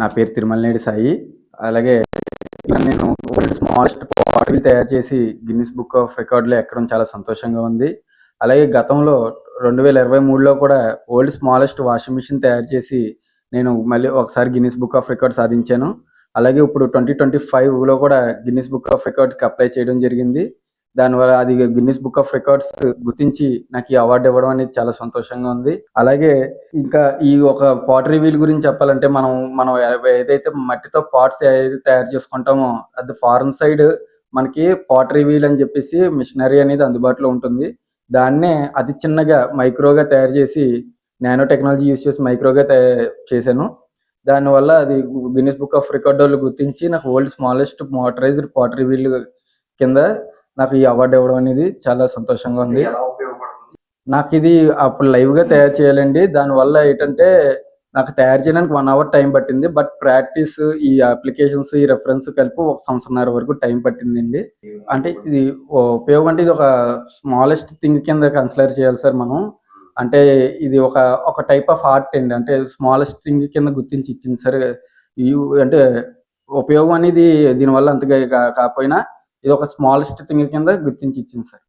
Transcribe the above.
నా పేరు తిరుమలనేడి సాయి. అలాగే నేను వరల్డ్ స్మాలెస్ట్ బాటిల్ తయారు చేసి గిన్నిస్ బుక్ ఆఫ్ రికార్డులో ఎక్కడం చాలా సంతోషంగా ఉంది. అలాగే గతంలో రెండు వేల ఇరవై మూడులో కూడా వరల్డ్ స్మాలెస్ట్ వాషింగ్ మిషన్ తయారు చేసి నేను మళ్ళీ ఒకసారి గిన్నిస్ బుక్ ఆఫ్ రికార్డ్ సాధించాను. అలాగే ఇప్పుడు ట్వంటీ ట్వంటీ ఫైవ్లో కూడా గిన్నిస్ బుక్ ఆఫ్ రికార్డ్స్కి అప్లై చేయడం జరిగింది. దానివల్ల అది గిన్నిస్ బుక్ ఆఫ్ రికార్డ్స్ గుర్తించి నాకు ఈ అవార్డు ఇవ్వడం అనేది చాలా సంతోషంగా ఉంది. అలాగే ఇంకా ఈ ఒక పాటరీ వీల్ గురించి చెప్పాలంటే మనం మనం ఏదైతే మట్టితో పాట్స్ ఏదైతే తయారు చేసుకుంటామో అది ఫారెన్ సైడ్ మనకి పాటరీ వీల్ అని చెప్పేసి మిషనరీ అనేది అందుబాటులో ఉంటుంది. దాన్నే అతి చిన్నగా మైక్రోగా తయారు చేసి నానో టెక్నాలజీ యూస్ చేసి మైక్రోగా తయారు చేశాను. దానివల్ల అది గిన్నిస్ బుక్ ఆఫ్ రికార్డ్ వాళ్ళు గుర్తించి నాకు world smallest motorized pottery wheel కింద నాకు ఈ అవార్డు ఇవ్వడం అనేది చాలా సంతోషంగా ఉంది. నాకు ఇది అప్పుడు లైవ్గా తయారు చేయాలండి. దానివల్ల ఏంటంటే నాకు తయారు చేయడానికి వన్ అవర్ టైం పట్టింది. బట్ ప్రాక్టీస్ ఈ అప్లికేషన్స్ ఈ రెఫరెన్స్ కలిపి ఒక సంవత్సరంన్నర వరకు టైం పట్టిందండి. అంటే ఇది ఉపయోగం అంటే ఇది ఒక స్మాలెస్ట్ థింగ్ కింద కన్సిడర్ చేయాలి సార్ మనం. అంటే ఇది ఒక ఒక టైప్ ఆఫ్ ఆర్ట్ అండి. అంటే స్మాలెస్ట్ థింగ్ కింద గుర్తించి ఇచ్చింది సార్. అంటే ఉపయోగం అనేది దీనివల్ల అంతగా కాకపోయినా ఇది ఒక స్మాలెస్ట్ థింగ్ కింద గుర్తించి ఇచ్చింది సార్.